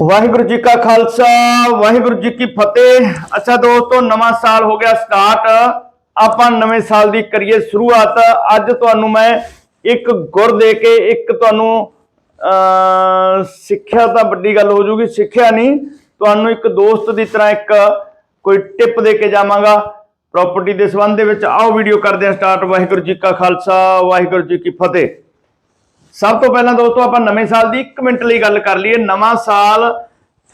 ਵਾਹਿਗੁਰੂ ਜੀ ਕਾ ਖਾਲਸਾ, ਵਾਹਿਗੁਰੂ ਜੀ ਕੀ ਫਤਿਹ। ਅੱਛਾ ਦੋਸਤੋ, ਨਵਾਂ ਸਾਲ ਹੋ ਗਿਆ ਸਟਾਰਟ ਆਪਾਂ ਨਵੇਂ ਸਾਲ ਦੀ ਕਰੀਏ ਸ਼ੁਰੂਆਤ। ਅੱਜ ਤੁਹਾਨੂੰ ਮੈਂ ਇੱਕ ਗੁਰ ਦੇ ਕੇ ਇੱਕ ਤੁਹਾਨੂੰ ਅ ਸਿੱਖਿਆ ਤਾਂ ਵੱਡੀ ਗੱਲ ਹੋ ਜੂਗੀ, ਸਿੱਖਿਆ ਨਹੀਂ। ਤੁਹਾਨੂੰ ਇੱਕ ਦੋਸਤ ਦੀ ਤਰ੍ਹਾਂ ਇੱਕ ਕੋਈ ਟਿਪ ਦੇ ਕੇ ਜਾਵਾਂਗਾ। ਪ੍ਰਾਪਰਟੀ ਦੇ ਸੰਬੰਧ ਦੇ ਵਿੱਚ ਆਓ ਵੀਡੀਓ ਕਰਦੇ ਹਾਂ ਸਟਾਰਟ ਵਾਹਿਗੁਰੂ ਜੀ ਕਾ ਖਾਲਸਾ, ਵਾਹਿਗੁਰੂ ਜੀ ਕੀ ਫਤਿਹ। ਸਭ ਤੋਂ ਪਹਿਲਾਂ ਦੋਸਤੋ ਆਪਾਂ ਨਵੇਂ ਸਾਲ ਦੀ 1 ਮਿੰਟ ਲਈ ਗੱਲ ਕਰ ਲਈਏ। ਨਵਾਂ ਸਾਲ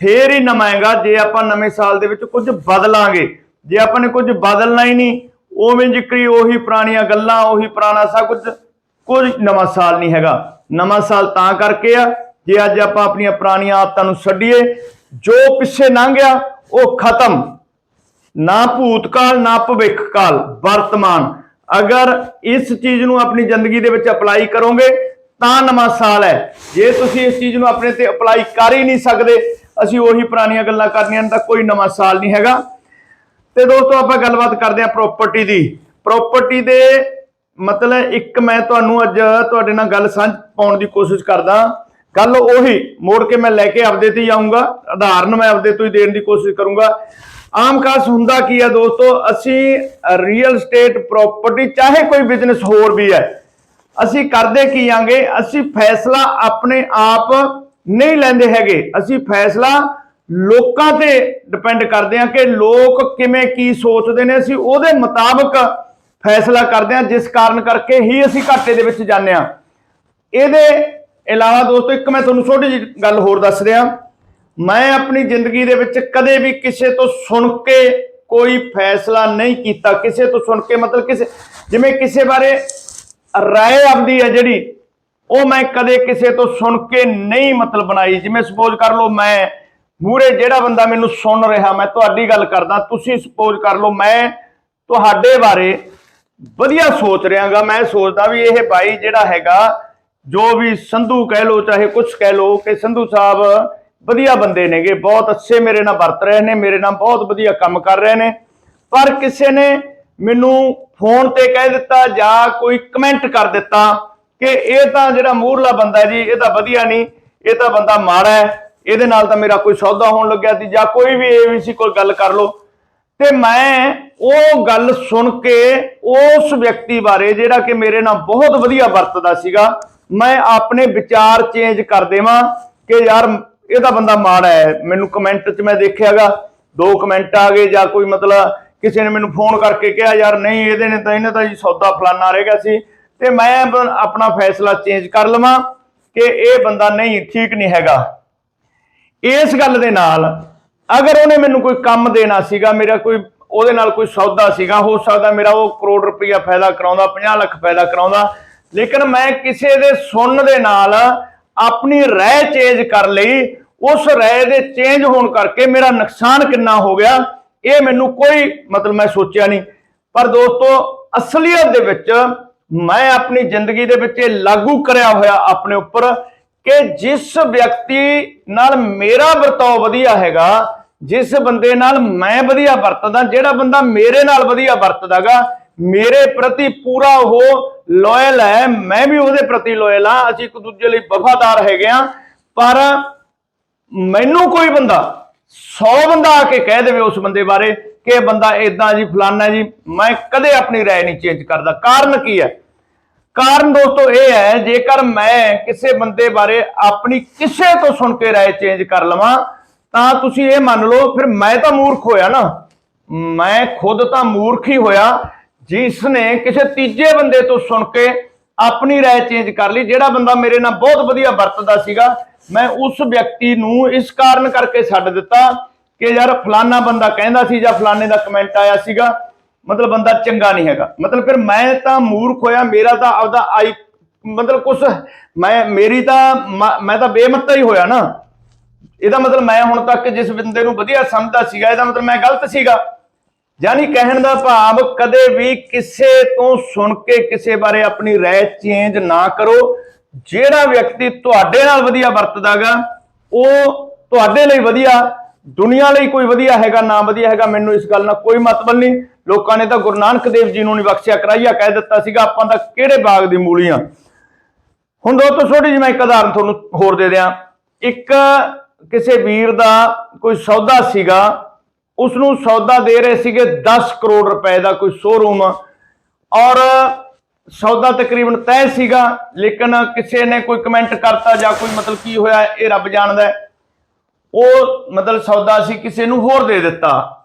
ਫੇਰ ਹੀ ਨਵਾਂਗਾ ਜੇ ਆਪਾਂ ਨਵੇਂ ਸਾਲ ਦੇ ਵਿੱਚ ਕੁਝ ਬਦਲਾਂਗੇ, ਜੇ ਆਪਾਂ ਨੇ ਕੁਝ ਬਦਲਣਾ ਹੀ ਨਹੀਂ, ਉਵੇਂ ਜਿਕਰੀ ਉਹੀ ਪੁਰਾਣੀਆਂ ਗੱਲਾਂ, ਉਹੀ ਪੁਰਾਣਾ ਸਭ ਕੁਝ ਕੁਝ ਨਵਾਂ ਸਾਲ ਨਹੀਂ ਹੈਗਾ। ਨਵਾਂ ਸਾਲ ਤਾਂ ਕਰਕੇ ਆ, ਜੇ ਅੱਜ ਆਪਾਂ ਆਪਣੀਆਂ ਪੁਰਾਣੀਆਂ ਆਦਤਾਂ ਨੂੰ ਛੱਡੀਏ, ਜੋ ਪਿੱਛੇ ਲੰਘ ਗਿਆ, ਉਹ ਖਤਮ। ਨਾ ਭੂਤਕਾਲ, ਨਾ ਭਵਿੱਖ ਕਾਲ ਵਰਤਮਾਨ। ਅਗਰ ਇਸ ਚੀਜ਼ ਨੂੰ ਆਪਣੀ ਜ਼ਿੰਦਗੀ ਦੇ ਵਿੱਚ ਅਪਲਾਈ ਕਰੋਗੇ ਤਾਂ ਨਵਾਂ ਸਾਲ ਹੈ। ਜੇ ਤੁਸੀਂ ਇਸ ਚੀਜ਼ ਨੂੰ ਆਪਣੇ ਤੇ ਅਪਲਾਈ ਕਰ ਹੀ ਨਹੀਂ ਸਕਦੇ, ਅਸੀਂ ਉਹੀ ਪੁਰਾਣੀਆਂ ਗੱਲਾਂ ਕਰਨੀਆਂ ਤਾਂ ਕੋਈ ਨਵਾਂ ਸਾਲ ਨਹੀਂ ਹੈਗਾ। ਤੇ ਦੋਸਤੋ, ਆਪਾਂ ਗੱਲਬਾਤ ਕਰਦੇ ਹਾਂ ਪ੍ਰਾਪਰਟੀ ਦੀ। ਪ੍ਰਾਪਰਟੀ ਦੇ ਮਤਲਬ ਇੱਕ ਮੈਂ ਤੁਹਾਨੂੰ ਅੱਜ ਤੁਹਾਡੇ ਨਾਲ ਗੱਲ ਸਾਂਝ ਪਾਉਣ ਦੀ ਕੋਸ਼ਿਸ਼ ਕਰਦਾ। ਗੱਲ ਉਹੀ, ਮੋੜ ਕੇ ਮੈਂ ਲੈ ਕੇ ਆਪਦੇ ਤੇ ਹੀ ਆਉਂਗਾ ਉਦਾਹਰਨ ਮੈਂ ਆਪਦੇ ਤੋਂ ਹੀ ਦੇਣ ਦੀ ਕੋਸ਼ਿਸ਼ ਕਰੂੰਗਾ। ਆਮ ਖਾਸ ਹੁੰਦਾ ਕੀ ਹੈ ਦੋਸਤੋ, ਅਸੀਂ ਰੀਅਲ ਸਟੇਟ ਪ੍ਰਾਪਰਟੀ ਚਾਹੇ ਕੋਈ ਬਿਜ਼ਨਸ ਹੋਰ ਵੀ ਹੈ ਅਸੀਂ ਕਰਦੇ ਕੀ ਆਂਗੇ? ਅਸੀਂ ਫੈਸਲਾ ਆਪਣੇ ਆਪ ਨਹੀਂ ਲੈਂਦੇ ਹੈਗੇ। ਅਸੀਂ ਫੈਸਲਾ ਲੋਕਾਂ ਤੇ ਡਿਪੈਂਡ ਕਰਦੇ ਹਾਂ ਕਿ ਲੋਕ ਕਿਵੇਂ ਕੀ ਸੋਚਦੇ ਨੇ। ਅਸੀਂ ਉਹਦੇ ਮੁਤਾਬਕ ਫੈਸਲਾ ਕਰਦੇ ਹਾਂ ਜਿਸ ਕਾਰਨ ਕਰਕੇ ਹੀ ਅਸੀਂ ਘਾਟੇ ਦੇ ਵਿੱਚ ਜਾਂਦੇ ਹਾਂ ਇਹਦੇ ਇਲਾਵਾ ਦੋਸਤੋ, ਇੱਕ ਮੈਂ ਤੁਹਾਨੂੰ ਛੋਟੀ ਜਿਹੀ ਗੱਲ ਹੋਰ ਦੱਸ ਰਿਹਾ। ਮੈਂ ਆਪਣੀ ਜ਼ਿੰਦਗੀ ਦੇ ਵਿੱਚ ਕਦੇ ਵੀ ਕਿਸੇ ਤੋਂ ਸੁਣ ਕੇ ਕੋਈ ਫੈਸਲਾ ਨਹੀਂ ਕੀਤਾ। ਕਿਸੇ ਤੋਂ ਸੁਣ ਕੇ ਮਤਲਬ ਕਿਸੇ, ਜਿਵੇਂ ਕਿਸੇ ਬਾਰੇ ਰਾਏ ਆਪਦੀ ਹੈ ਜਿਹੜੀ ਉਹ ਮੈਂ ਕਦੇ ਕਿਸੇ ਤੋਂ ਸੁਣ ਕੇ ਨਹੀਂ ਮਤਲਬ ਬਣਾਈ ਜਿਵੇਂ ਸਪੋਜ਼ ਕਰ ਲਓ ਮੈਂ ਮੂਰੇ ਜਿਹੜਾ ਬੰਦਾ ਮੈਨੂੰ ਸੁਣ ਰਿਹਾ ਮੈਂ ਤੁਹਾਡੀ ਗੱਲ ਕਰਦਾ ਤੁਸੀਂ ਸਪੋਜ਼ ਕਰ ਲਓ ਮੈਂ ਤੁਹਾਡੇ ਬਾਰੇ ਵਧੀਆ ਸੋਚ ਰਿਹਾਗਾ ਮੈਂ ਸੋਚਦਾ ਵੀ ਇਹ ਬਾਈ ਜਿਹੜਾ ਹੈਗਾ ਜੋ ਵੀ ਸੰਧੂ ਕਹਿ ਲੋ ਚਾਹੇ ਕੁਝ ਕਹਿ ਲੋ ਕਿ ਸੰਧੂ ਸਾਹਿਬ ਵਧੀਆ ਬੰਦੇ ਨੇਗੇ ਬਹੁਤ ਅੱਛੇ ਮੇਰੇ ਨਾਲ ਵਰਤ ਰਹੇ ਨੇ ਮੇਰੇ ਨਾਲ ਬਹੁਤ ਵਧੀਆ ਕੰਮ ਕਰ ਰਹੇ ਨੇ ਪਰ ਕਿਸੇ ਨੇ ਮੈਨੂੰ ਫੋਨ ਤੇ ਕਹਿ ਦਿੱਤਾ ਜਾਂ ਕੋਈ ਕਮੈਂਟ ਕਰ ਦਿੱਤਾ ਕਿ ਇਹ ਤਾਂ ਜਿਹੜਾ ਮੂਰਲਾ ਬੰਦਾ ਜੀ, ਇਹ ਤਾਂ ਵਧੀਆ ਨਹੀਂ, ਇਹ ਤਾਂ ਬੰਦਾ ਮਾੜਾ ਹੈ, ਇਹਦੇ ਨਾਲ ਤਾਂ ਮੇਰਾ ਕੋਈ ਸੌਦਾ ਹੋਣ ਲੱਗਿਆ ਸੀ ਜਾਂ ਕੋਈ ਵੀ ਇਹ ਵੀ ਸੀ ਕੋਈ ਗੱਲ ਕਰ ਲੋ ਤੇ ਮੈਂ ਉਹ ਗੱਲ ਸੁਣ ਕੇ ਉਸ ਵਿਅਕਤੀ ਬਾਰੇ ਜਿਹੜਾ ਕਿ ਮੇਰੇ ਨਾਲ ਬਹੁਤ ਵਧੀਆ ਵਰਤਦਾ ਸੀਗਾ, ਮੈਂ ਆਪਣੇ ਵਿਚਾਰ ਚੇਂਜ ਕਰ ਦੇਵਾਂ ਕਿ ਯਾਰ ਇਹਦਾ ਬੰਦਾ ਮਾੜਾ ਹੈ। ਮੈਨੂੰ ਕਮੈਂਟ 'ਚ ਮੈਂ ਦੇਖਿਆਗਾ, ਦੋ ਕਮੈਂਟ ਆ ਗਏ ਜਾਂ ਕੋਈ ਮਤਲਬ ਕਿਸੇ ਨੇ ਮੈਨੂੰ ਫੋਨ ਕਰਕੇ ਕਿਹਾ, ਯਾਰ ਨਹੀਂ, ਇਹਦੇ ਨੇ ਤਾਂ, ਇਹਨੇ ਤਾਂ ਜੀ ਸੌਦਾ ਫਲਾਨਾ ਰਹਿ ਗਿਆ ਸੀ। ਤੇ ਮੈਂ ਆਪਣਾ ਫੈਸਲਾ ਚੇਂਜ ਕਰ ਲਵਾਂ ਕਿ ਇਹ ਬੰਦਾ ਨਹੀਂ, ਠੀਕ ਨਹੀਂ ਹੈਗਾ। ਇਸ ਗੱਲ ਦੇ ਨਾਲ ਅਗਰ ਉਹਨੇ ਮੈਨੂੰ ਕੋਈ ਕੰਮ ਦੇਣਾ ਸੀਗਾ, ਮੇਰਾ ਕੋਈ, ਉਹਦੇ ਨਾਲ ਕੋਈ ਸੌਦਾ ਸੀਗਾ, ਹੋ ਸਕਦਾ ਮੇਰਾ ਉਹ ਕਰੋੜ ਰੁਪਈਆ ਫਾਇਦਾ ਕਰਾਉਂਦਾ 50 ਲੱਖ ਫਾਇਦਾ ਕਰਾਉਂਦਾ, ਲੇਕਿਨ ਮੈਂ ਕਿਸੇ ਦੇ ਸੁਣਨ ਦੇ ਨਾਲ ਆਪਣੀ ਰਾਏ ਚੇਂਜ ਕਰ ਲਈ। ਉਸ ਰਾਏ ਦੇ ਚੇਂਜ ਹੋਣ ਕਰਕੇ ਮੇਰਾ ਨੁਕਸਾਨ ਕਿੰਨਾ ਹੋ ਗਿਆ? ਇਹ ਮੈਨੂੰ ਕੋਈ ਮਤਲਬ ਮੈਂ ਸੋਚਿਆ ਨਹੀਂ। ਪਰ ਦੋਸਤੋ, ਅਸਲੀਅਤ ਦੇ ਵਿੱਚ ਮੈਂ ਆਪਣੀ ਜ਼ਿੰਦਗੀ ਦੇ ਵਿੱਚ ਇਹ ਲਾਗੂ ਕਰਿਆ ਹੋਇਆ ਆਪਣੇ ਉੱਪਰ ਕਿ ਜਿਸ ਵਿਅਕਤੀ ਨਾਲ ਮੇਰਾ ਵਰਤਾਓ ਵਧੀਆ ਹੈਗਾ, ਜਿਸ ਬੰਦੇ ਨਾਲ ਮੈਂ ਵਧੀਆ ਵਰਤਦਾ, ਜਿਹੜਾ ਬੰਦਾ ਮੇਰੇ ਨਾਲ ਵਧੀਆ ਵਰਤਦਾਗਾ, ਮੇਰੇ ਪ੍ਰਤੀ ਪੂਰਾ ਉਹ ਲਾਇਲ ਹੈ, ਮੈਂ ਵੀ ਉਹਦੇ ਪ੍ਰਤੀ ਲਾਇਲ ਹਾਂ, ਅਸੀਂ ਇੱਕ ਦੂਜੇ ਲਈ ਵਫਾਦਾਰ ਹੈਗੇ ਆ ਪਰ ਮੈਨੂੰ ਕੋਈ ਬੰਦਾ 100 ਬੰਦਾ ਆ ਕੇ ਕਹਿ ਦੇਵੇ ਉਸ ਬੰਦੇ ਬਾਰੇ ਕਿ ਇਹ ਬੰਦਾ ਇਦਾਂ ਜੀ, ਫਲਾਨਾ ਜੀ, ਮੈਂ ਕਦੇ ਆਪਣੀ ਰਾਏ ਨਹੀਂ ਚੇਂਜ ਕਰਦਾ। ਕਾਰਨ ਕੀ ਹੈ? ਕਾਰਨ ਦੋਸਤੋ ਇਹ ਹੈ, ਜੇਕਰ ਮੈਂ ਕਿਸੇ ਬੰਦੇ ਬਾਰੇ ਆਪਣੀ ਕਿਸੇ ਤੋਂ ਸੁਣ ਕੇ ਰਾਏ ਚੇਂਜ ਕਰ ਲਵਾਂ, ਤਾਂ ਤੁਸੀਂ ਇਹ ਮੰਨ ਲਓ, ਫਿਰ ਮੈਂ ਤਾਂ ਮੂਰਖ ਹੋਇਆ ਨਾ। ਮੈਂ ਖੁਦ ਤਾਂ ਮੂਰਖ ਹੀ ਹੋਇਆ ਜਿਸ ਨੇ ਕਿਸੇ ਤੀਜੇ ਬੰਦੇ ਤੋਂ ਸੁਣ ਕੇ ਆਪਣੀ ਰਾਏ ਚੇਂਜ ਕਰ ਲਈ, ਜਿਹੜਾ ਬੰਦਾ ਮੇਰੇ ਨਾਲ ਬਹੁਤ ਵਧੀਆ ਵਰਤਦਾ ਸੀਗਾ ਮੈਂ ਉਸ ਵਿਅਕਤੀ ਨੂੰ ਇਸ ਕਾਰਨ ਕਰਕੇ ਛੱਡ ਦਿੱਤਾ ਕਿ ਯਾਰ ਫਲਾਨਾ ਬੰਦਾ ਕਹਿੰਦਾ ਸੀ ਜਾਂ ਫਲਾਨੇ ਦਾ ਕਮੈਂਟ ਆਇਆ ਸੀਗਾ, ਮਤਲਬ ਬੰਦਾ ਚੰਗਾ ਨਹੀਂ ਹੈਗਾ। ਮਤਲਬ ਫਿਰ ਮੈਂ ਤਾਂ ਮੂਰਖ ਹੋਇਆ, ਮੇਰਾ ਤਾਂ ਆਪਦਾ ਆਈ, ਮਤਲਬ ਕੁਛ, ਮੈਂ, ਮੇਰੀ ਤਾਂ ਮ- ਮੈਂ ਤਾਂ ਬੇਮੱਤਾ ਹੀ ਹੋਇਆ ਨਾ। ਇਹਦਾ ਮਤਲਬ ਮੈਂ ਹੁਣ ਤੱਕ ਜਿਸ ਬੰਦੇ ਨੂੰ ਵਧੀਆ ਸਮਝਦਾ ਸੀਗਾ, ਇਹਦਾ ਮਤਲਬ ਮੈਂ ਗਲਤ ਸੀਗਾ। ਯਾਨੀ ਕਹਿਣ ਦਾ ਭਾਵ ਕਦੇ ਵੀ ਕਿਸੇ ਤੋਂ ਸੁਣ ਕੇ ਕਿਸੇ ਬਾਰੇ ਆਪਣੀ ਰਾਏ ਚੇਂਜ ਨਾ ਕਰੋ। ਜਿਹੜਾ ਵਿਅਕਤੀ ਤੁਹਾਡੇ ਨਾਲ ਵਧੀਆ ਵਰਤਦਾਗਾ, ਉਹ ਤੁਹਾਡੇ ਲਈ ਵਧੀਆ, ਦੁਨੀਆ ਲਈ ਕੋਈ ਵਧੀਆ ਹੈਗਾ, ਨਾ ਵਧੀਆ ਹੈਗਾ, ਮੈਨੂੰ ਇਸ ਗੱਲ ਨਾਲ ਕੋਈ ਮਤਲਬ ਨਹੀਂ। ਲੋਕਾਂ ਨੇ ਤਾਂ ਗੁਰੂ ਨਾਨਕ ਦੇਵ ਜੀ ਨੂੰ ਨਹੀਂ ਬਖਸ਼ਿਆ, ਕਰਾਈਆ ਕਹਿ ਦਿੱਤਾ ਸੀਗਾ, ਆਪਾਂ ਤਾਂ ਕਿਹੜੇ ਬਾਗ ਦੀ ਮੂਲੀਆਂ ਹੁਣ ਦੋਸਤੋ ਛੋਟੀ ਜਿਹੀ ਮੈਂ ਇੱਕ ਉਦਾਹਰਨ ਤੁਹਾਨੂੰ ਹੋਰ ਦੇ ਦਿਆਂ। ਇੱਕ ਕਿਸੇ ਵੀਰ ਦਾ ਕੋਈ ਸੌਦਾ ਸੀਗਾ ਉਸ ਨੂੰ ਸੌਦਾ ਦੇ ਰਹੇ ਸੀਗੇ 10 ਕਰੋੜ ਰੁਪਏ ਦਾ ਕੋਈ ਸ਼ੋਰੂਮ ਔਰ ਸੌਦਾ ਤਕਰੀਬਨ ਤੈਅ ਸੀਗਾ, ਲੇਕਿਨ ਕਿਸੇ ਨੇ ਕੋਈ ਕਮੈਂਟ ਕਰਤਾ ਜਾਂ ਕੋਈ ਮਤਲਬ ਕੀ ਹੋਇਆ, ਇਹ ਰੱਬ ਜਾਣਦਾ ਉਹ ਮਤਲਬ ਸੌਦਾ ਸੀ, ਕਿਸੇ ਨੂੰ ਹੋਰ ਦੇ ਦਿੱਤਾ।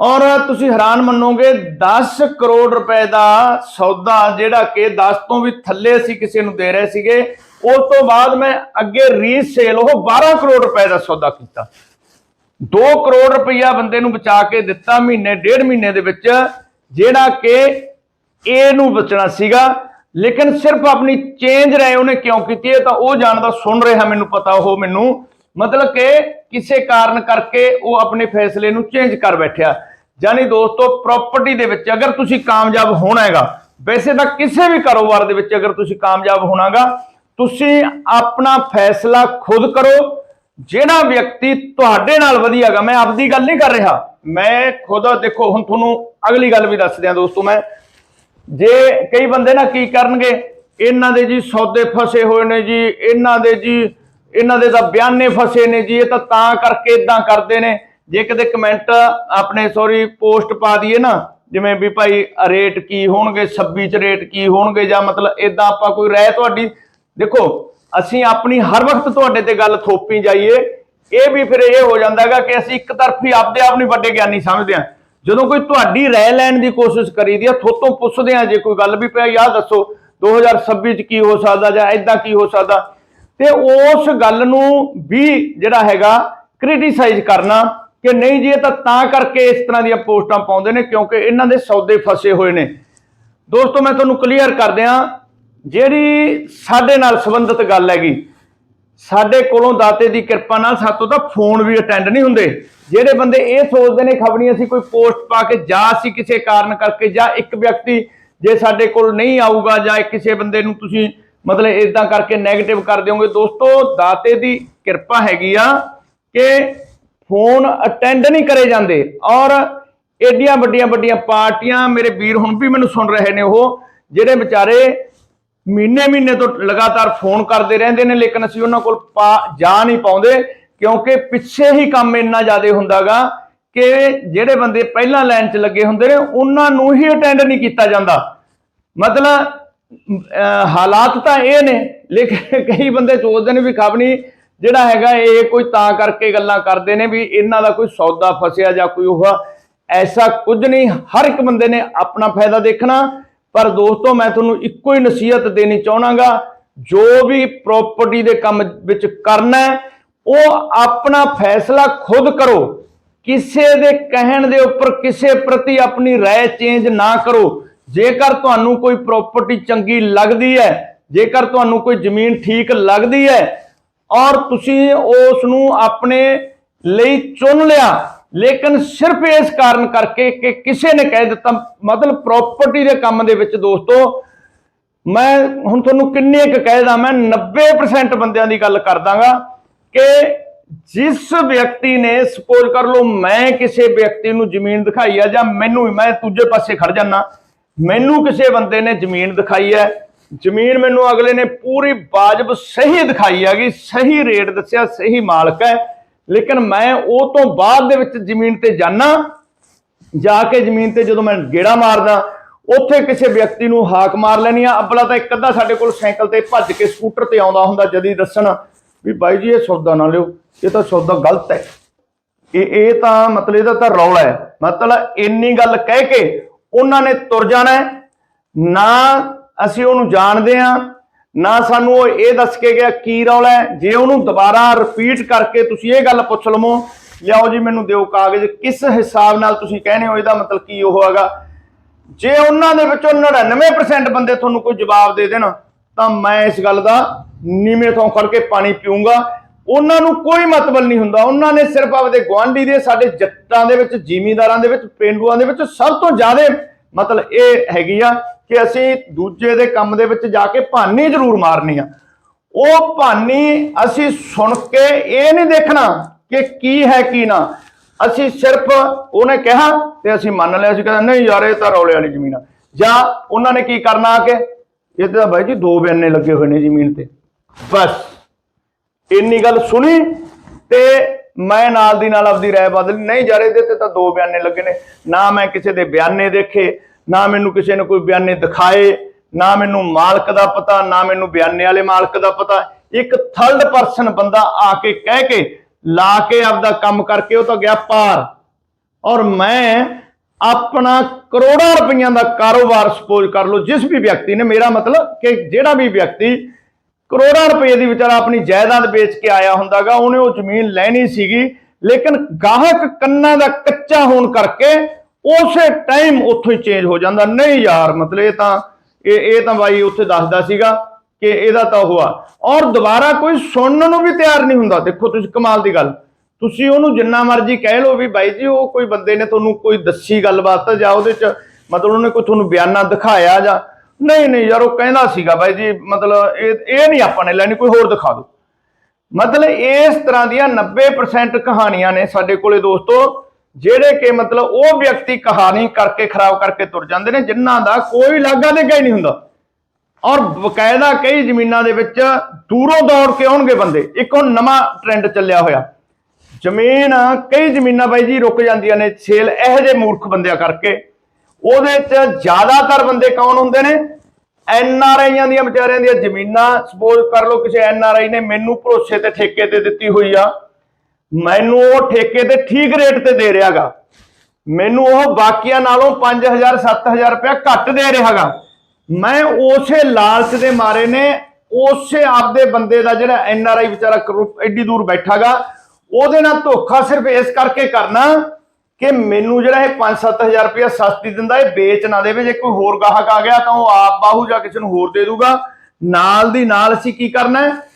ਔਰ ਤੁਸੀਂ ਹੈਰਾਨ ਮੰਨੋਗੇ 10 ਕਰੋੜ ਰੁਪਏ ਦਾ ਸੌਦਾ ਜਿਹੜਾ ਕਿ 10 ਤੋਂ ਵੀ ਥੱਲੇ ਅਸੀਂ ਕਿਸੇ ਨੂੰ ਦੇ ਰਹੇ ਸੀਗੇ ਉਸ ਤੋਂ ਬਾਅਦ ਮੈਂ ਅੱਗੇ ਰੀਸੇਲ ਉਹ 12 ਕਰੋੜ ਰੁਪਏ ਦਾ ਸੌਦਾ ਕੀਤਾ। 2 ਕਰੋੜ ਰੁਪਈਆ ਬੰਦੇ ਨੂੰ ਬਚਾ ਕੇ ਦਿੱਤਾ ਮਹੀਨੇ, ਡੇਢ ਮਹੀਨੇ ਦੇ ਵਿੱਚ, ਜਿਹੜਾ ਕਿ ਇਹ ਨੂੰ ਬਚਣਾ ਸੀਗਾ, ਲੇਕਿਨ ਸਿਰਫ ਆਪਣੀ ਚੇਂਜ ਰਹੇ ਉਹਨੇ ਕਿਉਂ ਕੀਤੀ ਇਹ ਤਾਂ ਉਹ ਜਾਣਦਾ, ਸੁਣ ਰਿਹਾ ਮੈਨੂੰ ਪਤਾ, ਉਹ ਮੈਨੂੰ, ਮਤਲਬ ਕਿ ਕਿਸੇ ਕਾਰਨ ਕਰਕੇ ਉਹ ਆਪਣੇ ਫੈਸਲੇ ਨੂੰ ਚੇਂਜ ਕਰ ਬੈਠਿਆ। ਯਾਨੀ ਦੋਸਤੋ ਪ੍ਰਾਪਰਟੀ ਦੇ ਵਿੱਚ ਅਗਰ ਤੁਸੀਂ ਕਾਮਯਾਬ ਹੋਣਾ ਹੈਗਾ, ਵੈਸੇ ਤਾਂ ਕਿਸੇ ਵੀ ਕਾਰੋਬਾਰ ਦੇ ਵਿੱਚ ਅਗਰ ਤੁਸੀਂ ਕਾਮਯਾਬ ਹੋਣਾਗਾ, ਤੁਸੀਂ ਆਪਣਾ ਫੈਸਲਾ ਖੁਦ ਕਰੋ, ਜਿਹੜਾ ਵਿਅਕਤੀ ਤੁਹਾਡੇ ਨਾਲ ਵਧੀਆ ਹੈਗਾ ਮੈਂ ਆਪਦੀ ਗੱਲ ਨਹੀਂ ਕਰ ਰਿਹਾ। ਮੈਂ ਖੁਦ, ਦੇਖੋ, ਹੁਣ ਤੁਹਾਨੂੰ ਅਗਲੀ ਗੱਲ ਵੀ ਦੱਸ ਦਿਆਂ ਦੋਸਤੋ ਮੈਂ। ਜੇ ਕਈ ਬੰਦੇ ਨਾ ਕੀ ਕਰਨਗੇ, ਇਹਨਾਂ ਦੇ ਜੀ ਸੌਦੇ ਫਸੇ ਹੋਏ ਨੇ ਜੀ, ਇਹਨਾਂ ਦੇ ਜੀ, ਇਹਨਾਂ ਦੇ ਤਾਂ ਬਿਆਨੇ ਫਸੇ ਨੇ ਜੀ, ਇਹ ਤਾਂ ਤਾਂ ਕਰਕੇ ਇਦਾਂ ਕਰਦੇ ਨੇ। ਜੇ ਕਿਤੇ ਕਮੈਂਟ ਆਪਣੇ ਸੌਰੀ ਪੋਸਟ ਪਾ ਦਈਏ ਨਾ, ਜਿਵੇਂ ਵੀ ਭਾਈ ਰੇਟ ਕੀ ਹੋਣਗੇ 26 ਚ ਰੇਟ ਕੀ ਹੋਣਗੇ, ਜਾਂ ਮਤਲਬ ਇਦਾਂ ਆਪਾਂ ਕੋਈ ਰਹਿ ਤੁਹਾਡੀ, ਦੇਖੋ, ਅਸੀਂ ਆਪਣੀ ਹਰ ਵਕਤ ਤੁਹਾਡੇ ਤੇ ਗੱਲ ਥੋਪੀ ਜਾਈਏ, ਇਹ ਵੀ ਫਿਰ ਇਹ ਹੋ ਜਾਂਦਾ ਹੈਗਾ ਕਿ ਅਸੀਂ ਇੱਕ ਤਰਫੀ ਆਪਦੇ ਆਪ ਨੂੰ ਵੱਡੇ ਗਿਆਨੀ ਸਮਝਦੇ ਹਾਂ। ਜਦੋਂ ਕੋਈ ਤੁਹਾਡੀ ਰਾਏ ਲੈਣ ਦੀ ਕੋਸ਼ਿਸ਼ ਕਰੀਦੀ ਆ, ਥੋਤੋਂ ਪੁੱਛਦੇ ਆ, ਜੇ ਕੋਈ ਗੱਲ ਵੀ ਪਿਆ ਯਾਦ ਦੱਸੋ 2026 ਚ ਕੀ ਹੋ ਸਕਦਾ ਜਾਂ ਇਦਾਂ ਕੀ ਹੋ ਸਕਦਾ? ਤੇ ਉਸ ਗੱਲ ਨੂੰ ਵੀ ਜਿਹੜਾ ਹੈਗਾ ਕ੍ਰਿਟਿਸਾਈਜ਼ ਕਰਨਾ ਕਿ ਨਹੀਂ ਜੀ, ਇਹ ਤਾਂ ਤਾਂ ਕਰਕੇ ਇਸ ਤਰ੍ਹਾਂ ਦੀਆਂ ਪੋਸਟਾਂ ਪਾਉਂਦੇ ਨੇ, ਕਿਉਂਕਿ ਇਹਨਾਂ ਦੇ ਸੌਦੇ ਫਸੇ ਹੋਏ ਨੇ। ਦੋਸਤੋ, ਮੈਂ ਤੁਹਾਨੂੰ ਕਲੀਅਰ ਕਰ ਦਿਆਂ, ਜਿਹੜੀ ਸਾਡੇ ਨਾਲ ਸੰਬੰਧਿਤ ਗੱਲ ਹੈਗੀ ਸਾਡੇ ਕੋਲੋਂ ਦਾਤੇ ਦੀ ਕਿਰਪਾ ਨਾਲ ਸਾਤੋਂ ਤਾਂ ਫੋਨ ਵੀ ਅਟੈਂਡ ਨਹੀਂ ਹੁੰਦੇ। ਜਿਹੜੇ ਬੰਦੇ ਇਹ ਸੋਚਦੇ ਨੇ ਖਬਰੀ ਅਸੀਂ ਕੋਈ ਪੋਸਟ ਪਾ ਕੇ ਜਾਂ ਅਸੀਂ ਕਿਸੇ ਕਾਰਨ ਕਰਕੇ ਜਾਂ ਇੱਕ ਵਿਅਕਤੀ ਜੇ ਸਾਡੇ ਕੋਲ ਨਹੀਂ ਆਊਗਾ ਜਾਂ ਕਿਸੇ ਬੰਦੇ ਨੂੰ ਤੁਸੀਂ ਮਤਲਬ ਇਦਾਂ ਕਰਕੇ 네ਗੇਟਿਵ ਕਰ ਦਿਓਗੇ, ਦੋਸਤੋ ਦਾਤੇ ਦੀ ਕਿਰਪਾ ਹੈਗੀ ਆ ਕਿ ਫੋਨ ਅਟੈਂਡ ਨਹੀਂ ਕਰੇ ਜਾਂਦੇ। ਔਰ ਏਡੀਆਂ ਵੱਡੀਆਂ ਵੱਡੀਆਂ ਪਾਰਟੀਆਂ ਮੇਰੇ ਵੀਰ ਹੁਣ ਵੀ ਮੈਨੂੰ ਸੁਣ ਰਹੇ ਨੇ ਉਹ, ਜਿਹੜੇ ਵਿਚਾਰੇ ਮਹੀਨੇ ਮਹੀਨੇ ਤੋਂ ਲਗਾਤਾਰ ਫੋਨ ਕਰਦੇ ਰਹਿੰਦੇ ਨੇ, ਲੇਕਿਨ ਅਸੀਂ ਉਹਨਾਂ ਕੋਲ ਪਾ- ਜਾ ਨਹੀਂ ਪਾਉਂਦੇ, ਕਿਉਂਕਿ ਪਿੱਛੇ ਹੀ ਕੰਮ ਇੰਨਾ ਜ਼ਿਆਦਾ ਹੁੰਦਾਗਾ ਕਿ ਜਿਹੜੇ ਬੰਦੇ ਪਹਿਲਾਂ ਲਾਈਨ 'ਚ ਲੱਗੇ ਹੁੰਦੇ ਨੇ, ਉਹਨਾਂ ਨੂੰ ਹੀ ਅਟੈਂਡ ਨਹੀਂ ਕੀਤਾ ਜਾਂਦਾ। ਮਤਲਬ ਹਾਲਾਤ ਤਾਂ ਇਹ ਨੇ, ਲੇਕਿਨ ਕਈ ਬੰਦੇ ਸੋਚਦੇ ਨੇ ਵੀ ਖਬਣੀ ਜਿਹੜਾ ਹੈਗਾ ਇਹ ਕੋਈ ਤਾਂ ਕਰਕੇ ਗੱਲਾਂ ਕਰਦੇ ਨੇ ਵੀ ਇਹਨਾਂ ਦਾ ਕੋਈ ਸੌਦਾ ਫਸਿਆ ਜਾਂ ਕੋਈ ਉਹ ਐਸਾ ਕੁਝ ਨਹੀਂ, ਹਰ ਇੱਕ ਬੰਦੇ ਨੇ ਆਪਣਾ ਫਾਇਦਾ ਦੇਖਣਾ ਪਰ ਦੋਸਤੋ ਮੈਂ ਤੁਹਾਨੂੰ ਇੱਕੋ ਹੀ ਨਸੀਹਤ ਦੇਣੀ ਚਾਹਣਾਗਾ ਜੋ ਵੀ ਪ੍ਰਾਪਰਟੀ ਦੇ ਕੰਮ ਵਿੱਚ ਕਰਨਾ ਹੈ ਉਹ ਆਪਣਾ ਫੈਸਲਾ ਖੁਦ ਕਰੋ ਕਿਸੇ ਦੇ ਕਹਿਣ ਦੇ ਉੱਪਰ ਕਿਸੇ ਪ੍ਰਤੀ ਆਪਣੀ رائے ਚੇਂਜ ਨਾ ਕਰੋ ਜੇਕਰ ਤੁਹਾਨੂੰ ਕੋਈ ਪ੍ਰਾਪਰਟੀ ਚੰਗੀ ਲੱਗਦੀ ਹੈ ਜੇਕਰ ਤੁਹਾਨੂੰ ਕੋਈ ਜ਼ਮੀਨ ਠੀਕ ਲੱਗਦੀ ਹੈ ਔਰ ਤੁਸੀਂ ਉਸ ਨੂੰ ਆਪਣੇ ਲਈ ਚੁਣ ਲਿਆ ਲੇਕਿਨ ਸਿਰਫ ਇਸ ਕਾਰਨ ਕਰਕੇ ਕਿ ਕਿਸੇ ਨੇ ਕਹਿ ਦਿੱਤਾ, ਮਤਲਬ ਪ੍ਰਾਪਰਟੀ ਦੇ ਕੰਮ ਦੇ ਵਿੱਚ ਦੋਸਤੋ, ਮੈਂ ਹੁਣ ਤੁਹਾਨੂੰ ਕਿੰਨੇ ਕੁ ਕਹਿਦਾ ਮੈਂ 90% ਬੰਦਿਆਂ ਦੀ ਗੱਲ ਕਰਦਾਗਾ ਕਿ ਜਿਸ ਵਿਅਕਤੀ ਨੇ ਸਪੋਜ਼ ਕਰ ਲਓ ਮੈਂ ਕਿਸੇ ਵਿਅਕਤੀ ਨੂੰ ਜ਼ਮੀਨ ਦਿਖਾਈ ਆ ਜਾਂ ਮੈਨੂੰ ਮੈਂ ਦੂਜੇ ਪਾਸੇ ਖੜ ਜਾਣਾ ਮੈਨੂੰ ਕਿਸੇ ਬੰਦੇ ਨੇ ਜ਼ਮੀਨ ਦਿਖਾਈ ਹੈ, ਜ਼ਮੀਨ ਮੈਨੂੰ ਅਗਲੇ ਨੇ ਪੂਰੀ ਵਾਜਬ ਸਹੀ ਦਿਖਾਈ ਹੈਗੀ, ਸਹੀ ਰੇਟ ਦੱਸਿਆ, ਸਹੀ ਮਾਲਕ ਹੈ ਲੇਕਿਨ ਮੈਂ ਉਹ ਤੋਂ ਬਾਅਦ ਦੇ ਵਿੱਚ ਜ਼ਮੀਨ ਤੇ ਜਾਣਾ ਜਾ ਕੇ ਜ਼ਮੀਨ ਤੇ ਜਦੋਂ ਮੈਂ ਗੇੜਾ ਮਾਰਦਾ, ਉੱਥੇ ਕਿਸੇ ਵਿਅਕਤੀ ਨੂੰ ਹਾਕ ਮਾਰ ਲੈਣੀ ਆ। ਅੱਬਲਾ ਤਾਂ ਇੱਕ ਅੱਧਾ ਸਾਡੇ ਕੋਲ ਸਾਈਕਲ ਤੇ ਭੱਜ ਕੇ ਸਕੂਟਰ ਤੇ ਆਉਂਦਾ ਹੁੰਦਾ, ਜਦੀ ਦੱਸਣ ਵੀ ਬਾਈ ਜੀ, ਇਹ ਸੌਦਾ ਨਾ ਲਿਓ, ਇਹ ਤਾਂ ਸੌਦਾ ਗਲਤ ਹੈ। ਇਹ ਇਹ ਤਾਂ ਮਤਲਬ ਇਹਦਾ ਤਾਂ ਰੌਲਾ ਹੈ। ਮਤਲਬ ਇੰਨੀ ਗੱਲ ਕਹਿ ਕੇ ਉਹਨਾਂ ਨੇ ਤੁਰ ਜਾਣਾ ਨਾ ਅਸੀਂ ਉਹਨੂੰ ਜਾਣਦੇ ਆ ਨਾ ਸਾਨੂੰ ਉਹ ਇਹ ਦੱਸ ਕੇ ਗਿਆ ਕੀ ਰੌਲਾ ਜੇ ਉਹਨੂੰ ਦੁਬਾਰਾ ਰਿਪੀਟ ਕਰਕੇ ਤੁਸੀਂ ਇਹ ਗੱਲ ਪੁੱਛ ਲਵੋ, ਲਿਆਓ ਜੀ ਮੈਨੂੰ ਦਿਓ ਕਾਗਜ਼, ਕਿਸ ਹਿਸਾਬ ਨਾਲ ਤੁਸੀਂ ਕਹਿੰਦੇ ਹੋ, ਇਹਦਾ ਮਤਲਬ ਕੀ ਉਹ ਹੈਗਾ। ਜੇ ਉਹਨਾਂ ਦੇ ਵਿੱਚੋਂ 99% ਬੰਦੇ ਤੁਹਾਨੂੰ ਕੋਈ ਜਵਾਬ ਦੇ ਦੇਣ, ਤਾਂ ਮੈਂ ਇਸ ਗੱਲ ਦਾ ਨੀਵੇਂ ਤੋਂ ਖੜ ਕੇ ਪਾਣੀ ਪੀਊਂਗਾ। ਉਹਨਾਂ ਨੂੰ ਕੋਈ ਮਤਲਬ ਨਹੀਂ ਹੁੰਦਾ। ਉਹਨਾਂ ਨੇ ਸਿਰਫ ਆਪਦੇ ਗਵਾਂਢੀ ਦੇ, ਸਾਡੇ ਜੱਟਾਂ ਦੇ ਵਿੱਚ, ਜ਼ਿਮੀਂਦਾਰਾਂ ਦੇ ਵਿੱਚ, ਪਿੰਡੂਆਂ ਦੇ ਵਿੱਚ ਸਭ ਤੋਂ ਜ਼ਿਆਦਾ ਮਤਲਬ ਇਹ ਹੈਗੀ ਆ ਕਿ ਅਸੀਂ ਦੂਜੇ ਦੇ ਕੰਮ ਦੇ ਵਿੱਚ ਜਾ ਕੇ ਭਾਨੀ ਜ਼ਰੂਰ ਮਾਰਨੀ ਆ। ਉਹ ਭਾਨੀ ਅਸੀਂ ਸੁਣ ਕੇ ਇਹ ਨਹੀਂ ਦੇਖਣਾ ਕਿ ਕੀ ਹੈ, ਕੀ ਨਾ। ਅਸੀਂ ਸਿਰਫ ਉਹਨੇ ਕਿਹਾ ਤੇ ਅਸੀਂ ਮੰਨ ਲਿਆ ਸੀ, ਕਹਿੰਦਾ ਨਹੀਂ ਯਾਰ, ਇਹ ਤਾਂ ਰੌਲੇ ਵਾਲੀ ਜ਼ਮੀਨ ਆ। ਜਾਂ ਉਹਨਾਂ ਨੇ ਕੀ ਕਰਨਾ ਆ ਕੇ? ਇਹ ਤਾਂ ਬਾਈ ਜੀ ਦੋ ਬਿਆਨੇ ਲੱਗੇ ਹੋਏ ਨੇ ਜ਼ਮੀਨ ਤੇ। ਬਸ। ਇੰਨੀ ਗੱਲ ਸੁਣੀ ਤੇ ਮੈਂ ਨਾਲ ਦੀ ਨਾਲ ਆਪਦੀ ਰਾਏ ਬਦਲੀ। ਨਹੀਂ ਯਾਰ, ਇਹਦੇ ਤੇ ਤਾਂ ਦੋ ਬਿਆਨੇ ਲੱਗੇ ਨੇ। ਨਾ ਮੈਂ ਕਿਸੇ ਦੇ ਬਿਆਨੇ ਦੇਖੇ ਨਾ ਮੈਨੂੰ ਕਿਸੇ ਨੇ ਕੋਈ ਬਿਆਨੇ ਦਿਖਾਏ, ਨਾ ਮੈਨੂੰ ਮਾਲਕ ਦਾ ਪਤਾ, ਨਾ ਮੈਨੂੰ ਬਿਆਨੇ ਵਾਲੇ ਮਾਲਕ ਦਾ ਪਤਾ। ਇੱਕ ਥਰਡ ਪਰਸਨ ਬੰਦਾ ਆ ਕੇ ਕਹਿ ਕੇ ਲਾ ਕੇ ਆਪਦਾ ਕੰਮ ਕਰਕੇ ਉਹ ਤਾਂ ਗਿਆ ਪਾਰ। ਔਰ ਮੈਂ ਆਪਣਾ ਕਰੋੜਾਂ ਰੁਪਈਆਂ ਦਾ ਕਾਰੋਬਾਰ ਸਪੋਜ਼ ਕਰ ਲਓ ਜਿਸ ਵੀ ਵਿਅਕਤੀ ਨੇ, ਮੇਰਾ ਮਤਲਬ ਕਿ ਜਿਹੜਾ ਵੀ ਵਿਅਕਤੀ ਕਰੋੜਾਂ ਰੁਪਏ ਦੀ ਵਿਚਾਰਾ ਆਪਣੀ ਜਾਇਦਾਦ ਵੇਚ ਕੇ ਆਇਆ ਹੁੰਦਾਗਾ, ਉਹਨੇ ਉਹ ਜ਼ਮੀਨ ਲੈਣੀ ਸੀਗੀ, ਲੇਕਿਨ ਗਾਹਕ ਕੰਨਾਂ ਦਾ ਕੱਚਾ ਹੋਣ ਕਰਕੇ ਉਸੇ ਟਾਈਮ ਉੱਥੋਂ ਹੀ ਚੇਂਜ ਹੋ ਜਾਂਦਾ। ਨਹੀਂ ਯਾਰ, ਮਤਲਬ ਇਹ ਤਾਂ, ਇਹ ਇਹ ਤਾਂ ਬਾਈ ਉੱਥੇ ਦੱਸਦਾ ਸੀਗਾ ਕਿ ਇਹਦਾ ਤਾਂ ਹੋਆ ਔਰ ਦੁਬਾਰਾ ਕੋਈ ਸੁਣਨ ਨੂੰ ਵੀ ਤਿਆਰ ਨਹੀਂ ਹੁੰਦਾ। ਦੇਖੋ ਤੁਸੀਂ ਕਮਾਲ ਦੀ ਗੱਲ। ਤੁਸੀਂ ਉਹਨੂੰ ਜਿੰਨਾ ਮਰਜ਼ੀ ਕਹਿ ਲਓ ਵੀ ਬਾਈ ਜੀ, ਉਹ ਕੋਈ ਬੰਦੇ ਨੇ ਤੁਹਾਨੂੰ ਕੋਈ ਦੱਸੀ ਗੱਲਬਾਤ ਜਾਂ ਉਹਦੇ ਚ ਮਤਲਬ ਉਹਨੇ ਕੋਈ ਤੁਹਾਨੂੰ ਬਿਆਨਾ ਦਿਖਾਇਆ ਜਾਂ ਨਹੀਂ ਨਹੀਂ ਯਾਰ, ਉਹ ਕਹਿੰਦਾ ਸੀਗਾ ਬਾਈ ਜੀ, ਮਤਲਬ ਇਹ ਇਹ ਨਹੀਂ ਆਪਾਂ ਨੇ ਲੈਣੀ, ਕੋਈ ਹੋਰ ਦਿਖਾ ਦਿਓ। ਮਤਲਬ ਇਸ ਤਰ੍ਹਾਂ ਦੀਆਂ 90% ਕਹਾਣੀਆਂ ਨੇ ਸਾਡੇ ਕੋਲੇ ਦੋਸਤੋ। ਜਿਹੜੇ ਕਿ ਮਤਲਬ ਉਹ ਵਿਅਕਤੀ ਕਹਾਣੀ ਕਰਕੇ ਖਰਾਬ ਕਰਕੇ ਤੁਰ ਜਾਂਦੇ ਨੇ, ਜਿਨ੍ਹਾਂ ਦਾ ਕੋਈ ਲਾਗਾ ਦੇ ਹੀ ਨਹੀਂ ਹੁੰਦਾ। ਔਰ ਬਕਾਇਦਾ ਕਈ ਜ਼ਮੀਨਾਂ ਦੇ ਵਿੱਚ ਦੂਰੋਂ ਦੌੜ ਕੇ ਆਉਣਗੇ ਬੰਦੇ। ਇੱਕ ਉਹ ਨਵਾਂ ਟ੍ਰੈਂਡ ਚੱਲਿਆ ਹੋਇਆ। ਜ਼ਮੀਨ, ਕਈ ਜ਼ਮੀਨਾਂ ਬਾਈ ਜੀ ਰੁਕ ਜਾਂਦੀਆਂ ਨੇ ਸੇਲ ਇਹੋ ਜਿਹੇ ਮੂਰਖ ਬੰਦਿਆਂ ਕਰਕੇ। ਉਹਦੇ 'ਚ ਜ਼ਿਆਦਾਤਰ ਬੰਦੇ ਕੌਣ ਹੁੰਦੇ ਨੇ? ਐਨ ਆਰ ਆਈਆਂ ਦੀਆਂ ਵਿਚਾਰਿਆਂ ਦੀਆਂ ਜ਼ਮੀਨਾਂ। ਸਪੋਜ਼ ਕਰ ਲਓ ਕਿਸੇ ਐਨ ਆਰ ਆਈ ਨੇ ਮੈਨੂੰ ਭਰੋਸੇ ਤੇ ਠੇਕੇ ਤੇ ਦਿੱਤੀ ਹੋਈ ਆ। ਮੈਨੂੰ ਉਹ ਠੇਕੇ ਤੇ ਠੀਕ ਰੇਟ ਤੇ ਦੇ ਰਿਹਾਗਾ। ਮੈਨੂੰ ਉਹ ਬਾਕੀਆਂ ਨਾਲੋਂ 5000 7000 ਰੁਪਇਆ ਘੱਟ ਦੇ ਰਿਹਾਗਾ। ਮੈਂ ਉਸੇ ਲਾਲਚ ਦੇ ਮਾਰੇ ਨੇ, ਉਸੇ ਆਪਦੇ ਬੰਦੇ ਦਾ ਜਿਹੜਾ ਐਨ ਆਰ ਆਈ ਵਿਚਾਰਾ ਕਰੋ- ਐਡੀ ਦੂਰ ਬੈਠਾਗਾ। ਉਹਦੇ ਨਾਲ ਧੋਖਾ ਸਿਰਫ ਇਸ ਕਰਕੇ ਕਰਨਾ ਕਿ ਮੈਨੂੰ ਜਿਹੜਾ ਇਹ 5-7000 ਰੁਪਇਆ ਸਸਤੀ ਦਿੰਦਾ, ਇਹ ਵੇਚ ਨਾ ਦੇਵੇ। ਜੇ ਕੋਈ ਹੋਰ ਗਾਹਕ ਆ ਗਿਆ ਤਾਂ ਉਹ ਆਪ ਬਾਹੂ ਜਾਂ ਕਿਸੇ ਨੂੰ ਹੋਰ ਦੇ ਦੂਗਾ। ਨਾਲ ਦੀ ਨਾਲ ਅਸੀਂ ਕੀ ਕਰਨਾ ਹੈ?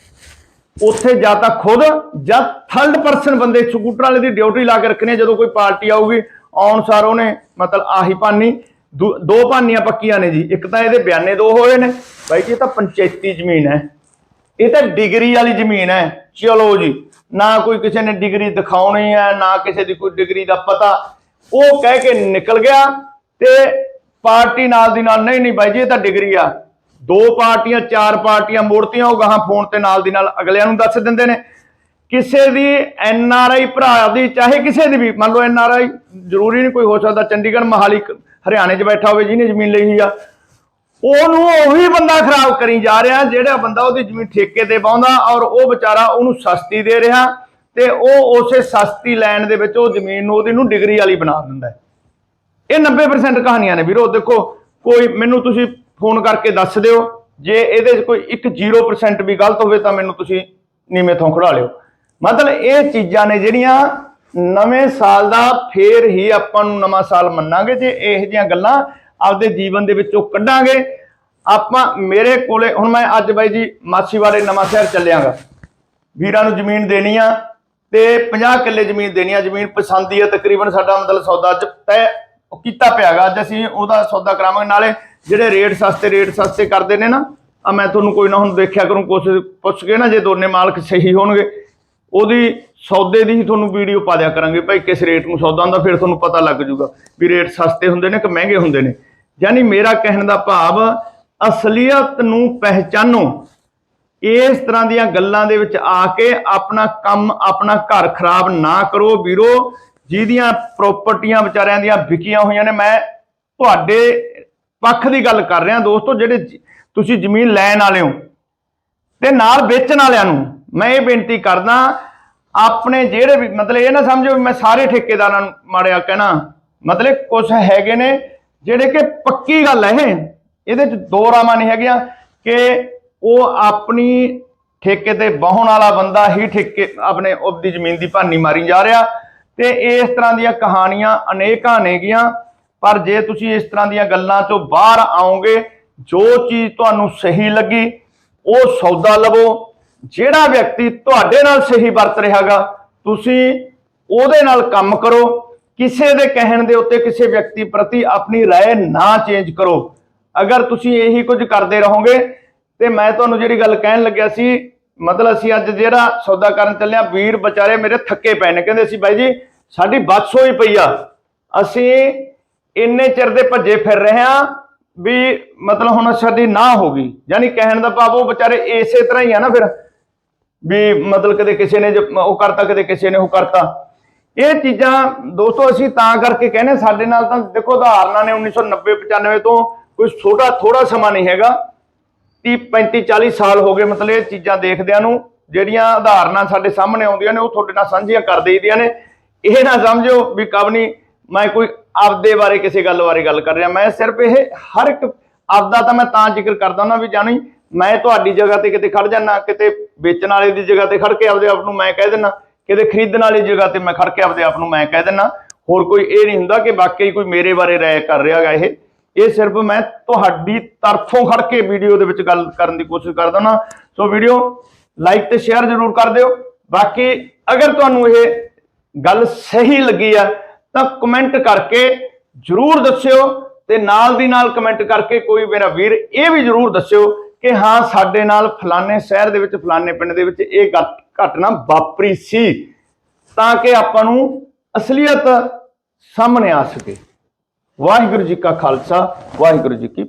ਉੱਥੇ ਜਾਂ ਤਾਂ ਖੁਦ ਜਾਂ ਥਰਡ ਪਰਸਨ ਬੰਦੇ ਸਕੂਟਰ ਵਾਲੇ ਦੀ ਡਿਊਟੀ ਲਾ ਕੇ ਰੱਖਣੀ ਹੈ। ਜਦੋਂ ਕੋਈ ਪਾਰਟੀ ਆਊਗੀ, ਆਉਣ ਸਾਰ ਉਹਨੇ ਮਤਲਬ ਆਹੀ ਪਾਨੀ, ਦੂ- ਦੋ ਪਾਨੀਆਂ ਪੱਕੀਆਂ ਨੇ ਜੀ। ਇੱਕ ਤਾਂ ਇਹਦੇ ਬਿਆਨੇ ਦੋ ਹੋਏ ਨੇ। ਬਾਈ ਜੀ, ਇਹ ਤਾਂ ਪੰਚਾਇਤੀ ਜ਼ਮੀਨ ਹੈ। ਇਹ ਤਾਂ ਡਿਗਰੀ ਵਾਲੀ ਜ਼ਮੀਨ ਹੈ। ਚਲੋ ਜੀ, ਨਾ ਕੋਈ ਕਿਸੇ ਨੇ ਡਿਗਰੀ ਦਿਖਾਉਣੀ ਹੈ, ਨਾ ਕਿਸੇ ਦੀ ਕੋਈ ਡਿਗਰੀ ਦਾ ਪਤਾ। ਉਹ ਕਹਿ ਕੇ ਨਿਕਲ ਗਿਆ ਤੇ ਪਾਰਟੀ ਨਾਲ ਦੀ ਨਾਲ, ਨਹੀਂ ਨਹੀਂ ਬਾਈ ਜੀ, ਇਹ ਤਾਂ ਡਿਗਰੀ ਆ। ਦੋ ਪਾਰਟੀਆਂ, ਚਾਰ ਪਾਰਟੀਆਂ ਮੋੜਤੀਆਂ, ਉਹ ਗਾਹਾਂ ਫੋਨ ਤੇ ਨਾਲ ਦੀ ਨਾਲ ਅਗਲਿਆਂ ਨੂੰ ਦੱਸ ਦਿੰਦੇ ਨੇ। ਕਿਸੇ ਦੀ ਐਨ ਆਰ ਆਈ ਭਰਾ ਦੀ, ਚਾਹੇ ਕਿਸੇ ਦੀ ਵੀ, ਮੰਨ ਲਓ ਐਨ ਆਰ ਆਈ ਜ਼ਰੂਰੀ ਨਹੀਂ ਕੋਈ ਹੋ ਸਕਦਾ ਚੰਡੀਗੜ੍ਹ ਮਹਾਲੀ ਹਰਿਆਣੇ 'ਚ ਬੈਠਾ ਹੋਵੇ, ਜਿਹਨੇ ਜ਼ਮੀਨ ਲਈ ਹੋਈ ਆ। ਉਹਨੂੰ ਉਹੀ ਬੰਦਾ ਖਰਾਬ ਕਰੀ ਜਾ ਰਿਹਾ, ਜਿਹੜਾ ਬੰਦਾ ਉਹਦੀ ਜ਼ਮੀਨ ਠੇਕੇ ਤੇ ਪਾਉਂਦਾ ਔਰ ਉਹ ਵਿਚਾਰਾ ਉਹਨੂੰ ਸਸਤੀ ਦੇ ਰਿਹਾ ਤੇ ਉਹ ਉਸੇ ਸਸਤੀ ਲੈਣ ਦੇ ਵਿੱਚ ਉਹ ਜ਼ਮੀਨ ਨੂੰ, ਉਹਦੀ ਨੂੰ ਡਿਗਰੀ ਵਾਲੀ ਬਣਾ ਦਿੰਦਾ ਇਹ 90% ਕਹਾਣੀਆਂ ਨੇ ਵੀਰੋ, ਦੇਖੋ, ਕੋਈ, ਮੈਨੂੰ ਤੁਸੀਂ ਫੋਨ ਕਰਕੇ ਦੱਸ ਦਿਓ। ਜੇ ਇਹਦੇ 'ਚ ਕੋਈ ਇੱਕ 0% ਵੀ ਗਲਤ ਹੋਵੇ ਤਾਂ ਮੈਨੂੰ ਤੁਸੀਂ ਨੀਵੇਂ ਥੋਂ ਖੜਾ ਲਿਓ। ਮਤਲਬ ਇਹ ਚੀਜ਼ਾਂ ਨੇ ਜਿਹੜੀਆਂ ਨਵੇਂ ਸਾਲ ਦਾ ਫੇਰ ਹੀ ਆਪਾਂ ਨੂੰ ਨਵਾਂ ਸਾਲ ਮੰਨਾਂਗੇ ਜੇ ਇਹੋ ਜਿਹੀਆਂ ਗੱਲਾਂ ਆਪਦੇ ਜੀਵਨ ਦੇ ਵਿੱਚੋਂ ਕੱਢਾਂਗੇ। ਆਪਾਂ ਮੇਰੇ ਕੋਲੇ, ਹੁਣ ਮੈਂ ਅੱਜ ਬਾਈ ਜੀ ਮਾਸੀ ਵਾਲੇ ਨਵਾਂ ਸ਼ਹਿਰ ਚੱਲਿਆਗਾ। ਵੀਰਾਂ ਨੂੰ ਜ਼ਮੀਨ ਦੇਣੀ ਆ ਤੇ 50 ਕਿੱਲੇ ਜ਼ਮੀਨ ਦੇਣੀ ਆ। ਜ਼ਮੀਨ ਪਸੰਦੀ ਆ, ਤਕਰੀਬਨ ਸਾਡਾ ਮਤਲਬ ਸੌਦਾ ਅੱਜ ਤੈਅ ਕੀਤਾ ਪਿਆਗਾ। ਅੱਜ ਅਸੀਂ ਉਹਦਾ ਸੌਦਾ ਕਰਾਵਾਂਗੇ। ਨਾਲੇ ਜਿਹੜੇ ਰੇਟ ਸਸਤੇ ਰੇਟ ਸਸਤੇ ਕਰਦੇ ਨੇ ਨਾ ਆ ਮੈਂ ਤੁਹਾਨੂੰ ਕੋਈ ਨਾ ਹੁਣ ਦੇਖਿਆ ਕਰੂੰ ਕੋਸ਼ਿਸ਼ ਪੁੱਛ ਕੇ ਨਾ ਜੇ ਦੋਨੇ ਮਾਲਕ ਸਹੀ ਹੋਣਗੇ। ਉਹਦੀ ਸੌਦੇ ਦੀ ਹੀ ਤੁਹਾਨੂੰ ਵੀਡੀਓ ਪਾ ਦਿਆ ਕਰਾਂਗੇ ਭਾਈ, ਕਿਸ ਰੇਟ ਨੂੰ ਸੌਦਾ ਹੁੰਦਾ, ਫਿਰ ਤੁਹਾਨੂੰ ਪਤਾ ਲੱਗ ਜੂਗਾ ਵੀ ਰੇਟ ਸਸਤੇ ਹੁੰਦੇ ਨੇ ਕਿ ਮਹਿੰਗੇ ਹੁੰਦੇ ਨੇ। ਯਾਨੀ ਮੇਰਾ ਕਹਿਣ ਦਾ ਭਾਵ, ਅਸਲੀਅਤ ਨੂੰ ਪਹਿਚਾਨੋ। ਇਸ ਤਰ੍ਹਾਂ ਦੀਆਂ ਗੱਲਾਂ ਦੇ ਵਿੱਚ ਆ ਕੇ ਆਪਣਾ ਕੰਮ, ਆਪਣਾ ਘਰ ਖਰਾਬ ਨਾ ਕਰੋ ਵੀਰੋ। ਜਿਹਦੀਆਂ ਪ੍ਰਾਪਰਟੀਆਂ ਵਿਚਾਰਿਆਂ ਦੀਆਂ ਵਿਕੀਆਂ ਹੋਈਆਂ ਨੇ, ਮੈਂ ਤੁਹਾਡੇ ਪੱਖ ਦੀ ਗੱਲ ਕਰ ਰਿਹਾ ਦੋਸਤੋ, ਜਿਹੜੇ ਤੁਸੀਂ ਜ਼ਮੀਨ ਲੈਣ ਵਾਲੇ ਹੋ ਤੇ ਨਾਲ ਵੇਚਣ ਵਾਲਿਆਂ ਨੂੰ ਮੈਂ ਇਹ ਬੇਨਤੀ ਕਰਦਾ, ਆਪਣੇ ਜਿਹੜੇ ਵੀ, ਮਤਲਬ ਇਹ ਨਾ ਸਮਝੋ ਮੈਂ ਸਾਰੇ ਠੇਕੇਦਾਰਾਂ ਨੂੰ ਮਾੜਿਆ ਕਹਿਣਾ, ਮਤਲਬ ਕੁਝ ਹੈਗੇ ਨੇ ਜਿਹੜੇ ਕਿ ਪੱਕੀ ਗੱਲ ਹੈ ਇਹ। ਇਹਦੇ ਚ ਦੋ ਰਾਮਾਂ ਨਹੀਂ ਹੈਗੀਆਂ ਕਿ ਉਹ ਆਪਣੀ ਠੇਕੇ ਤੇ ਬਹੁਣ ਵਾਲਾ ਬੰਦਾ ਹੀ ਠੇਕੇ, ਆਪਣੇ ਉਹਦੀ ਜ਼ਮੀਨ ਦੀ ਭਾਨੀ ਮਾਰੀ ਜਾ ਰਿਹਾ ਤੇ ਇਸ ਤਰ੍ਹਾਂ ਦੀਆਂ ਕਹਾਣੀਆਂ ਅਨੇਕਾਂ ਨੇਗੀਆਂ। ਪਰ ਜੇ ਤੁਸੀਂ ਇਸ ਤਰ੍ਹਾਂ ਦੀਆਂ ਗੱਲਾਂ ਚੋਂ ਬਾਹਰ ਆਓਗੇ ਜੋ ਚੀਜ਼ ਤੁਹਾਨੂੰ ਸਹੀ ਲੱਗੀ ਉਹ ਸੌਦਾ ਲਵੋ ਜਿਹੜਾ ਵਿਅਕਤੀ ਤੁਹਾਡੇ ਨਾਲ ਸਹੀ ਵਰਤ ਰਿਹਾਗਾ ਤੁਸੀਂ ਉਹਦੇ ਨਾਲ ਕੰਮ ਕਰੋ ਕਿਸੇ ਦੇ ਕਹਿਣ ਦੇ ਉੱਤੇ ਕਿਸੇ ਵਿਅਕਤੀ ਪ੍ਰਤੀ ਆਪਣੀ رائے ਨਾ ਚੇਂਜ ਕਰੋ ਅਗਰ ਤੁਸੀਂ ਇਹੀ ਕੁਝ ਕਰਦੇ ਰਹੋਗੇ ਤੇ ਮੈਂ ਤੁਹਾਨੂੰ ਜਿਹੜੀ ਗੱਲ ਕਹਿਣ ਲੱਗਿਆ ਸੀ ਮਤਲਬ ਅਸੀਂ ਅੱਜ ਜਿਹੜਾ ਸੌਦਾ ਕਰਨ ਚੱਲਿਆ ਵੀਰ ਵਿਚਾਰੇ ਮੇਰੇ ਥੱਕੇ ਪਏ ਨੇ ਕਹਿੰਦੇ ਸੀ ਬਾਈ ਜੀ ਸਾਡੀ ਬੱਸ ਹੋਈ ਪਈ ਆ ਅਸੀਂ ਇੰਨੇ ਚਿਰ ਦੇ ਭੱਜੇ ਫਿਰ ਰਹੇ ਹਾਂ ਵੀ ਮਤਲਬ ਹੁਣ ਸਾਡੀ ਨਾ ਹੋ ਗਈ। ਯਾਨੀ ਕਹਿਣ ਦਾ ਭਾਵ ਉਹ ਵਿਚਾਰੇ ਇਸੇ ਤਰ੍ਹਾਂ ਹੀ ਆ ਨਾ ਫਿਰ। ਵੀ ਮਤਲਬ ਕਦੇ ਕਿਸੇ ਨੇ ਜ- ਉਹ ਕਰਤਾ, ਕਦੇ ਕਿਸੇ ਨੇ ਉਹ ਕਰਤਾ। ਇਹ ਚੀਜ਼ਾਂ ਦੋਸਤੋ ਅਸੀਂ ਤਾਂ ਕਰਕੇ ਕਹਿੰਦੇ ਸਾਡੇ ਨਾਲ ਤਾਂ ਦੇਖੋ ਉਦਾਹਰਨਾਂ ਨੇ 1990 95 ਤੋਂ ਕੋਈ ਛੋਟਾ ਥੋੜਾ ਸਮਾਂ ਨਹੀਂ ਹੈਗਾ। 30 35 40 ਸਾਲ ਹੋ ਗਏ ਮਤਲਬ ਇਹ ਚੀਜ਼ਾਂ ਦੇਖਦਿਆਂ ਨੂੰ, ਜਿਹੜੀਆਂ ਉਦਾਹਰਨਾਂ ਸਾਡੇ ਸਾਹਮਣੇ ਆਉਂਦੀਆਂ ਨੇ, ਉਹ ਤੁਹਾਡੇ ਨਾਲ ਸਾਂਝੀਆਂ ਕਰ ਦੇਈਦੀਆਂ ਨੇ। ਇਹ ਨਾ ਸਮਝੋ ਵੀ ਕਵਨੀ, ਮੈਂ ਕੋਈ ਆਪਦੇ ਬਾਰੇ ਕਿਸੇ ਗੱਲ ਬਾਰੇ ਗੱਲ ਕਰ ਰਿਹਾ। ਮੈਂ ਸਿਰਫ ਇਹ ਹਰ ਇੱਕ ਆਪਦਾ ਤਾਂ ਮੈਂ ਤਾਂ ਜ਼ਿਕਰ ਕਰਦਾ ਨਾ ਵੀ ਜਾਣੀ ਮੈਂ ਤੁਹਾਡੀ ਜਗ੍ਹਾ ਤੇ ਕਿਤੇ ਖੜ ਜਾਣਾ ਕਿਤੇ ਵੇਚਣ ਵਾਲੇ ਦੀ ਜਗ੍ਹਾ ਤੇ ਖੜ ਕੇ ਆਪਦੇ ਆਪ ਨੂੰ ਮੈਂ ਕਹਿ ਦਿੰਦਾ, ਕਿਤੇ ਖਰੀਦਣ ਵਾਲੀ ਜਗ੍ਹਾ ਤੇ ਮੈਂ ਖੜ ਕੇ ਆਪਦੇ ਆਪ ਨੂੰ ਮੈਂ ਕਹਿ ਦਿੰਦਾ। ਹੋਰ ਕੋਈ ਇਹ ਨਹੀਂ ਹੁੰਦਾ ਕਿ ਵਾਕਈ ਕੋਈ ਮੇਰੇ ਬਾਰੇ ਰਾਏ ਕਰ ਰਿਹਾ ਹੈਗਾ ਇਹ। ਇਹ ਸਿਰਫ ਮੈਂ ਤੁਹਾਡੀ ਤਰਫੋਂ ਖੜ ਕੇ ਵੀਡੀਓ ਦੇ ਵਿੱਚ ਗੱਲ ਕਰਨ ਦੀ ਕੋਸ਼ਿਸ਼ ਕਰਦਾ ਨਾ ਸੋ ਵੀਡੀਓ ਲਾਈਕ ਤੇ ਸ਼ੇਅਰ ਜ਼ਰੂਰ ਕਰ ਦਿਓ। ਬਾਕੀ ਅਗਰ ਤੁਹਾਨੂੰ ਇਹ ਗੱਲ ਸਹੀ ਲੱਗੀ ਆ ਤਾਂ ਕਮੈਂਟ ਕਰਕੇ ਜ਼ਰੂਰ ਦੱਸਿਓ ਤੇ ਨਾਲ ਦੀ ਨਾਲ ਕਮੈਂਟ ਕਰਕੇ ਕੋਈ ਮੇਰਾ ਵੀਰ ਇਹ ਵੀ ਜ਼ਰੂਰ ਦੱਸਿਓ ਕਿ ਹਾਂ, ਸਾਡੇ ਨਾਲ ਫਲਾਣੇ ਸ਼ਹਿਰ ਦੇ ਵਿੱਚ, ਫਲਾਣੇ ਪਿੰਡ ਦੇ ਵਿੱਚ ਇਹ ਘਟ- ਘਟਨਾ ਵਾਪਰੀ ਸੀ ਤਾਂ ਕਿ ਆਪਾਂ ਨੂੰ ਅਸਲੀਅਤ ਸਾਹਮਣੇ ਆ ਸਕੇ। ਵਾਹਿਗੁਰੂ ਜੀ ਕਾ ਖਾਲਸਾ, ਵਾਹਿਗੁਰੂ ਜੀ ਕੀ